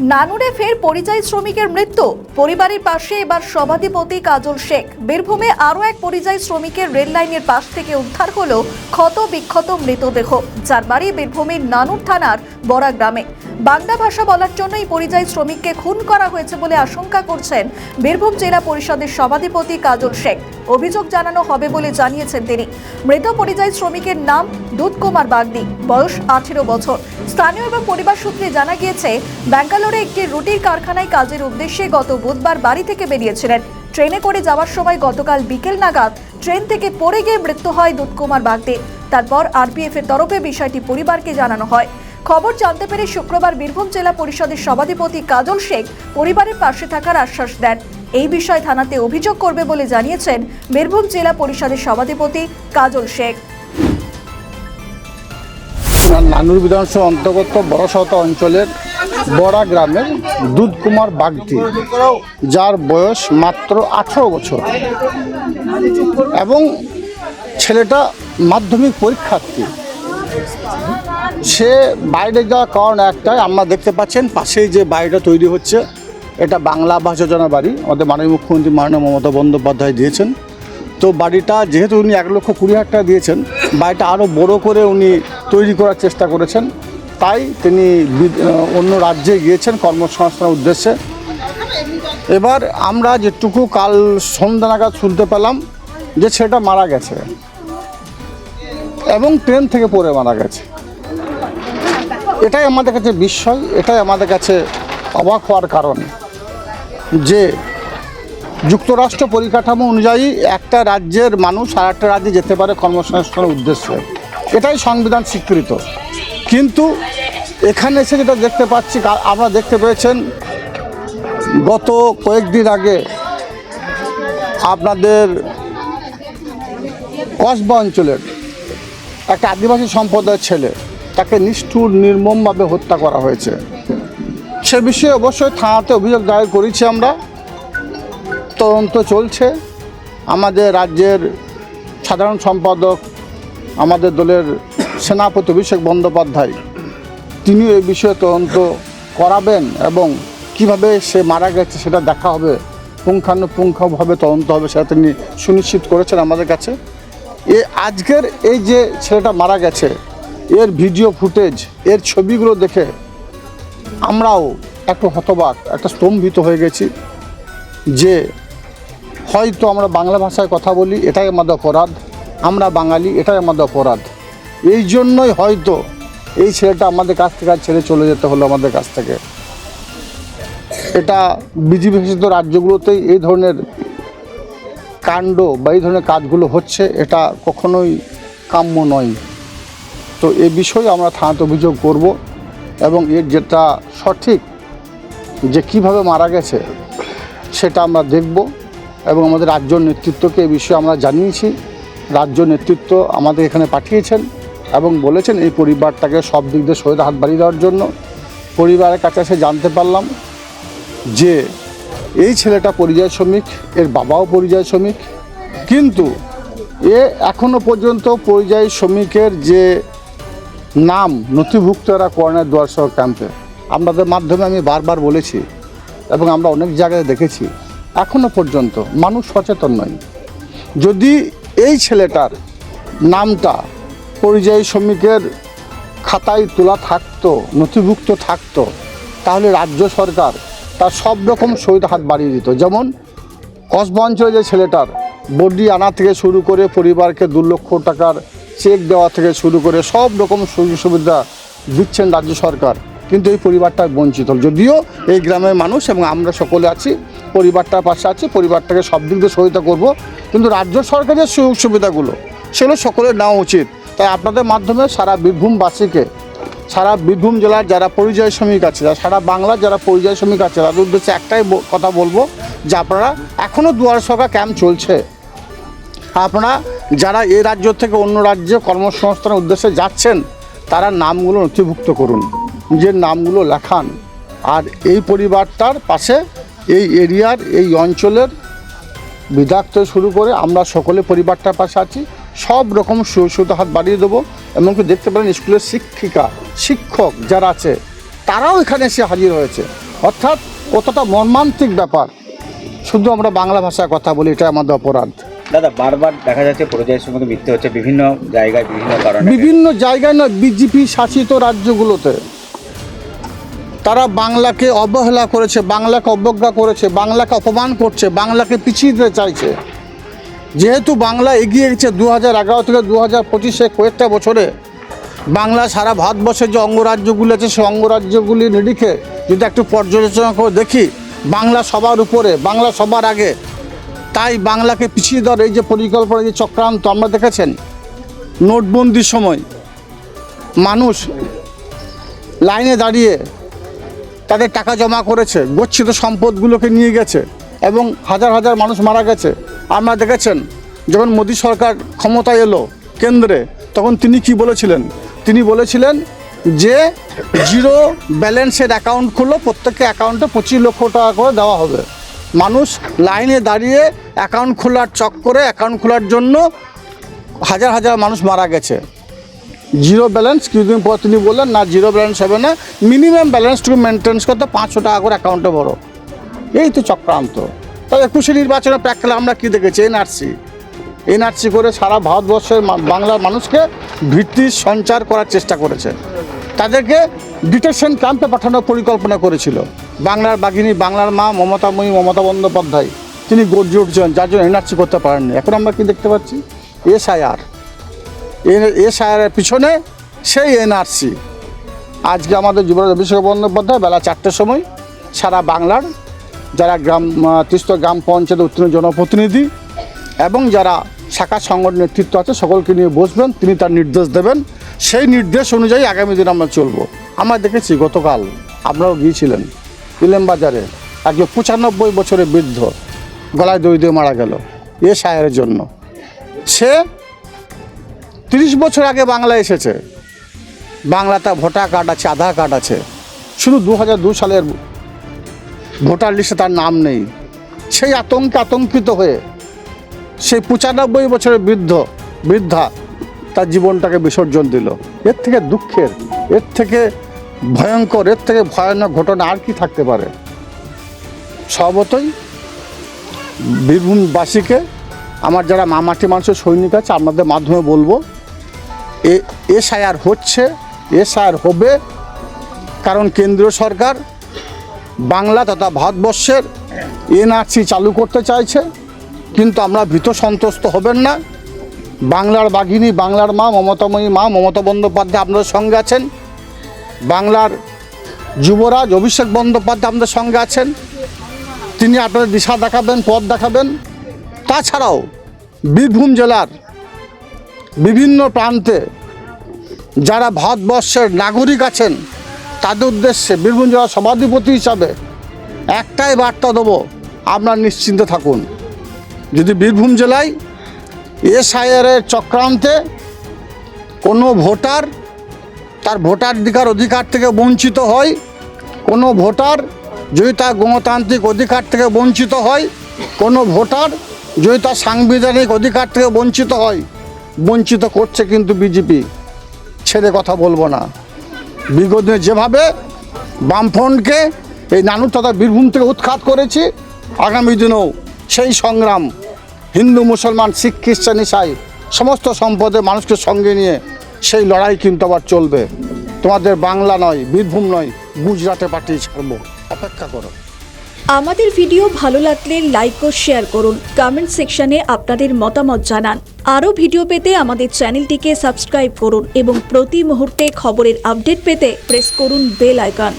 নানুরে ফের পরিযায়ী শ্রমিকের মৃত্যু। পরিবারের পাশে এবার সভাধিপতি কাজল শেখ। বীরভূমে আরও এক পরিযায়ী শ্রমিকের রেল লাইনের পাশ থেকে উদ্ধার হলো ক্ষত বিক্ষত মৃতদেহ। যার বাড়ি বীরভূমের নানুর থানার বড়া গ্রামে। বাংলা ভাষা বলার জন্য এই পরিযায়ী শ্রমিককে খুন করা হয়েছে বলে আশঙ্কা করছেন বীরভূম জেলা পরিষদের সভাধিপতি কাজল শেখ। অভিযোগ জানানো হবে বলে জানিয়েছেন তিনি। মৃত পরিযায়ী শ্রমিকের নাম দুধ কুমার বাগদি, বয়স আঠেরো বছর। স্থানীয় এবং পরিবার সূত্রে জানা গিয়েছে, ব্যাঙ্গালোরে একটি রুটির কারখানায় কাজের উদ্দেশ্যে গত বুধবার বাড়ি থেকে বেরিয়েছিলেন। ট্রেনে করে যাওয়ার সময় গতকাল বিকেল নাগাদ ট্রেন থেকে পড়ে গিয়ে মৃত্যু হয় দুধকুমার বাগদির তারপর আরপিএফ এর তরফে বিষয়টি পরিবারকে জানানো হয়। খবর জানতে পেরে শুক্রবার বীরভূম জেলা পরিষদের সভাধিপতি কাজল শেখ পরিবারের পাশে থাকার আশ্বাস দেন। এই বিষয়ে থানাতে অভিযোগ করবে বলে জানিয়েছেন বীরভূম জেলা পরিষদের সভাধিপতি কাজল শেখ। নানুর বিধানসভা অন্তর্গত বড়সত অঞ্চলের বড়া গ্রামের দুধকুমার বাগদি, যার বয়স মাত্র আঠেরো বছর। এবং ছেলেটা মাধ্যমিক পরীক্ষার্থী। সে বাইরে যাওয়ার কারণ একটাই, আমরা দেখতে পাচ্ছেন পাশেই যে বাড়িটা তৈরি হচ্ছে এটা বাংলা আবাস যোজনা বাড়ি। আমাদের মাননীয় মুখ্যমন্ত্রী মাননীয় মমতা বন্দ্যোপাধ্যায় দিয়েছেন। তো বাড়িটা যেহেতু উনি এক লক্ষ কুড়ি হাজার টাকা দিয়েছেন, বাড়িটা আরও বড় করে উনি তৈরি করার চেষ্টা করেছেন। তাই তিনি অন্য রাজ্যে গিয়েছেন কর্মসংস্থানের উদ্দেশ্যে। এবার আমরা যেটুকু কাল সন্ধ্যা নাগাদ শুনতে পেলাম যে ছেলেটা মারা গেছে এবং ট্রেন থেকে পড়ে মারা গেছে। এটাই আমাদের কাছে বিস্ময়, এটাই আমাদের কাছে অবাক হওয়ার কারণ। যে যুক্তরাষ্ট্র পরিকাঠামো অনুযায়ী একটা রাজ্যের মানুষ আর একটা রাজ্যে যেতে পারে কর্মসংস্থানের উদ্দেশ্যে। এটাই সংবিধান স্বীকৃত। কিন্তু এখানে এসে যেটা দেখতে পাচ্ছি আমরা দেখতে পেয়েছেন, গত কয়েকদিন আগে আপনাদের কসবা অঞ্চলের একটা আদিবাসী সম্প্রদায়ের ছেলে, তাকে নিষ্ঠুর, নির্মমভাবে হত্যা করা হয়েছে। সে বিষয়ে অবশ্যই থানাতে অভিযোগ দায়ের করেছি আমরা। তদন্ত চলছে। আমাদের রাজ্যের সাধারণ সম্পাদক, আমাদের দলের সেনাপতি অভিষেক বন্দ্যোপাধ্যায়, তিনিও এই বিষয়ে তদন্ত করাবেন এবং কীভাবে সে মারা গেছে সেটা দেখা হবে, পুঙ্খানুপুঙ্খভাবে তদন্ত হবে সেটা তিনি সুনিশ্চিত করেছেন আমাদের কাছে। এ আজকের এই যে ছেলেটা মারা গেছে, এর ভিডিও ফুটেজ, এর ছবিগুলো দেখে আমরাও একটু হতবাক, একটা স্তম্ভিত হয়ে গেছি যে হয়তো আমরা বাংলা ভাষায় কথা বলি, এটাই আমাদের অপরাধ, আমরা বাঙালি, এটাই আমাদের অপরাধ। এই জন্যই হয়তো এই ছেলেটা আমাদের কাছ থেকে ছেড়ে চলে যেতে হলো আমাদের কাছ থেকে। এটা বিজেপি শাসিত রাজ্যগুলোতেই এই ধরনের কাণ্ড বা এই ধরনের কাজগুলো হচ্ছে, এটা কখনোই কাম্য নয়। তো এ বিষয়ে আমরা থানাতে অভিযোগ করব। এবং এর যেটা সঠিক যে কীভাবে মারা গেছে, সেটা আমরা দেখব এবং আমাদের রাজ্য নেতৃত্বকে এ বিষয়ে আমরা জানিয়েছি। রাজ্য নেতৃত্ব আমাদের এখানে পাঠিয়েছেন এবং বলেছেন এই পরিবারটাকে সব দিক দিয়ে সহিত হাত বাড়িয়ে দেওয়ার জন্য। পরিবারের কাছে এসে জানতে পারলাম যে এই ছেলেটা পরিযায়ী শ্রমিক, এর বাবাও পরিযায়ী শ্রমিক। কিন্তু এ এখনও পর্যন্ত পরিযায়ী শ্রমিকের যে নাম নথিভুক্ত এরা করোনার দুয়ারসহ ক্যাম্পে। আপনাদের মাধ্যমে আমি বারবার বলেছি এবং আমরা অনেক জায়গায় দেখেছি। এখনও পর্যন্ত মানুষ সচেতন নয় যদি এই ছেলেটার নামটা পরিযায়ী শ্রমিকের খাতায় তোলা থাকতো, নথিভুক্ত থাকতো, তাহলে রাজ্য সরকার তার সব রকম সহিত হাত বাড়িয়ে দিত। যেমন কসবা অঞ্চলে যে ছেলেটার বডি আনা থেকে শুরু করে পরিবারকে দু লক্ষ টাকার চেক দেওয়া থেকে শুরু করে সব রকম সুযোগ সুবিধা দিচ্ছেন রাজ্য সরকার। কিন্তু এই পরিবারটা বঞ্চিত। যদিও এই গ্রামের মানুষ এবং আমরা সকলে আছি, পরিবারটার পাশে আছি, পরিবারটাকে সব দিক দিয়ে সহায়তা করব। কিন্তু রাজ্য সরকারের সুযোগ সুবিধাগুলো, সেগুলো সকলের নেওয়া উচিত। তাই আপনাদের মাধ্যমে সারা বীরভূমবাসীকে, সারা বীরভূম জেলার যারা পরিযায়ী শ্রমিক আছে সারা বাংলার যারা পরিযায়ী শ্রমিক আছে, তাদের উদ্দেশ্যে একটাই কথা বলব যে আপনারা এখনও দুয়ার সরকার ক্যাম্প চলছে। আপনারা যারা এই রাজ্য থেকে অন্য রাজ্যে কর্মসংস্থানের উদ্দেশ্যে যাচ্ছেন, তারা নামগুলো নথিভুক্ত করুন। নিজের নামগুলো লেখান। আর এই পরিবারটার পাশে এই এরিয়ার, এই অঞ্চলের বিধায়ক থেকে শুরু করে আমরা সকলে পরিবারটার পাশে আছি। সব রকম সুযোগ হাত বাড়িয়ে দেবো। এমনকি দেখতে পারেন স্কুলের শিক্ষিকা, শিক্ষক যারা আছে, তারাও এখানে এসে হাজির হয়েছে। অর্থাৎ কতটা মর্মান্তিক ব্যাপার। শুধু আমরা বাংলা ভাষায় কথা বলি এটা আমাদের অপরাধ। দাদা, বারবার দেখা যাচ্ছে পরিযায়ী শ্রমিকের মৃত্যু হচ্ছে বিভিন্ন জায়গায়, বিভিন্ন কারণে। বিভিন্ন জায়গায় নয়, বিজেপি শাসিত রাজ্যগুলোতে। তারা বাংলাকে অবহেলা করেছে, বাংলাকে অবজ্ঞা করেছে, বাংলাকে অপমান করছে, বাংলাকে পিছিয়ে দিতে চাইছে। যেহেতু বাংলা এগিয়ে গেছে দু হাজার এগারো থেকে দু হাজার পঁচিশে কয়েকটা বছরে, বাংলা সারা ভারতবর্ষের যে অঙ্গরাজ্যগুলি আছে, সেই অঙ্গরাজ্যগুলি নিরিখে যদি একটু পর্যালোচনা করে দেখি, বাংলা সবার উপরে, বাংলা সবার আগে তাই বাংলাকে পিছিয়ে দেওয়ার এই যে পরিকল্পনা যে চক্রান্ত আমরা দেখেছেন নোটবন্দির সময়। মানুষ লাইনে দাঁড়িয়ে তাদের টাকা জমা করেছে, গচ্ছিত সম্পদগুলোকে নিয়ে গেছে এবং হাজার হাজার মানুষ মারা গেছে। আপনারা দেখেছেন যখন মোদী সরকার ক্ষমতায় এলো কেন্দ্রে, তখন তিনি কি বলেছিলেন? তিনি বলেছিলেন যে জিরো ব্যালেন্সের অ্যাকাউন্ট খুললো, প্রত্যেককে অ্যাকাউন্টে পঁচিশ লক্ষ টাকা করে দেওয়া হবে। মানুষ লাইনে দাঁড়িয়ে অ্যাকাউন্ট খোলার চক্করে অ্যাকাউন্ট খোলার জন্য হাজার হাজার মানুষ মারা গেছে। জিরো ব্যালেন্স কিছুদিন পর তিনি বললেন, না জিরো ব্যালেন্স হবে না। মিনিমাম ব্যালেন্সটুকু মেনটেন্স করতে পাঁচশো টাকা করে অ্যাকাউন্টে বড় এই তো চক্রান্ত। তবে একুশে নির্বাচনের প্র্যাককালে আমরা কী দেখেছি? এনআরসি এনআরসি করে সারা ভারতবর্ষের বাংলার মানুষকে ভিত্তি সঞ্চার করার চেষ্টা করেছে। তাদেরকে ডিটেকশন ক্যাম্পে পাঠানোর পরিকল্পনা করেছিল। বাংলার বাঘিনী, বাংলার মা মমতাময়ী মমতা বন্দ্যোপাধ্যায়। তিনি গর্জে উঠছেন যার জন্য এনআরসি করতে পারেননি। এখন আমরা কি দেখতে পাচ্ছি? এসআইআর। এসআইআরের পিছনে সেই এনআরসি। আজকে আমাদের যুবরাজ অভিষেক বন্দ্যোপাধ্যায় বেলা চারটের সময় সারা বাংলার যারা গ্রাম তিস্ত গ্রাম পঞ্চায়েত উত্তীর্ণ জনপ্রতিনিধি এবং যারা শাখা সংগঠন নেতৃত্ব আছে, সকলকে নিয়ে বসবেন। তিনি তার নির্দেশ দেবেন। সেই নির্দেশ অনুযায়ী আগামী দিন আমরা চলবো। আমরা দেখেছি গতকাল আপনারাও গিয়েছিলেন। ইলেম বাজারে একজন পঁচানব্বই বছরের বৃদ্ধ গলায় দই দিয়ে মারা গেল, এ সায়ের জন্য। সে তিরিশ বছর আগে বাংলা এসেছে। বাংলাতে ভোটার কার্ড আছে, আধার কার্ড আছে। শুধু দু হাজার দু সালের ভোটার লিস্টে তার নাম নেই। সেই আতঙ্কে আতঙ্কিত হয়ে সেই পঁচানব্বই বছরের বৃদ্ধ, বৃদ্ধা তার জীবনটাকে বিসর্জন দিল। এর থেকে দুঃখের, এর থেকে ভয়ঙ্কর, এর থেকে ভয়ানক ঘটনা আর কি থাকতে পারে? সর্বতই বীরভূমবাসীকে, আমার যারা মামাটি মানুষের সৈনিক আছে, আপনাদের মাধ্যমে বলব, এ, এসআইআর হচ্ছে, এসআইআর হবে কারণ কেন্দ্রীয় সরকার বাংলা তথা ভারতবর্ষের এনআরসি চালু করতে চাইছে, কিন্তু আমরা ভীত সন্তুষ্ট হবেন না। বাংলার বাঘিনী, বাংলার মা, মমতাময়ী মা, মমতা বন্দ্যোপাধ্যায় আপনাদের সঙ্গে আছেন। বাংলার যুবরাজ অভিষেক বন্দ্যোপাধ্যায় আমাদের সঙ্গে আছেন। তিনি আপনাদের দিশা দেখাবেন, পথ দেখাবেন। তাছাড়াও বীরভূম জেলার বিভিন্ন প্রান্তে যারা ভারতবর্ষের নাগরিক আছেন, তাদের উদ্দেশ্যে বীরভূম জেলার সভাধিপতি হিসাবে একটাই বার্তা দেবো, আপনার নিশ্চিন্তে থাকুন। যদি বীরভূম জেলায় এসআইআরের চক্রান্তে কোনো ভোটার তার ভোটাধিকার অধিকার থেকে বঞ্চিত হয়। কোনো ভোটার যদি তার গণতান্ত্রিক অধিকার থেকে বঞ্চিত হয়, কোনো ভোটার যদি তার সাংবিধানিক অধিকার থেকে বঞ্চিত হয়, বঞ্চিত করছে কিন্তু বিজেপি। ছেড়ে কথা বলব না। বিগত যেভাবে বামফ্রন্টকে এই নানুর তথা বীরভূম থেকে উৎখাত করেছি, আগামী দিনেও সেই সংগ্রাম হিন্দু, মুসলমান, শিখ, খ্রিস্টান, ইসাই, সমস্ত সম্পদের মানুষকে সঙ্গে নিয়ে সেই লড়াই কিন্তু আবার চলবে। তোমাদের বাংলা নয়, বীরভূম নয়, গুজরাটে পাঠিয়ে ছাড়বো অপেক্ষা করো। আমাদের ভিডিও ভালো লাগলে লাইক ও শেয়ার করুন। কমেন্ট সেকশনে আপনাদের মতামত জানান। আরও ভিডিও পেতে আমাদের চ্যানেলটিকে সাবস্ক্রাইব করুন এবং প্রতি মুহূর্তে খবরের আপডেট পেতে প্রেস করুন বেল আইকন।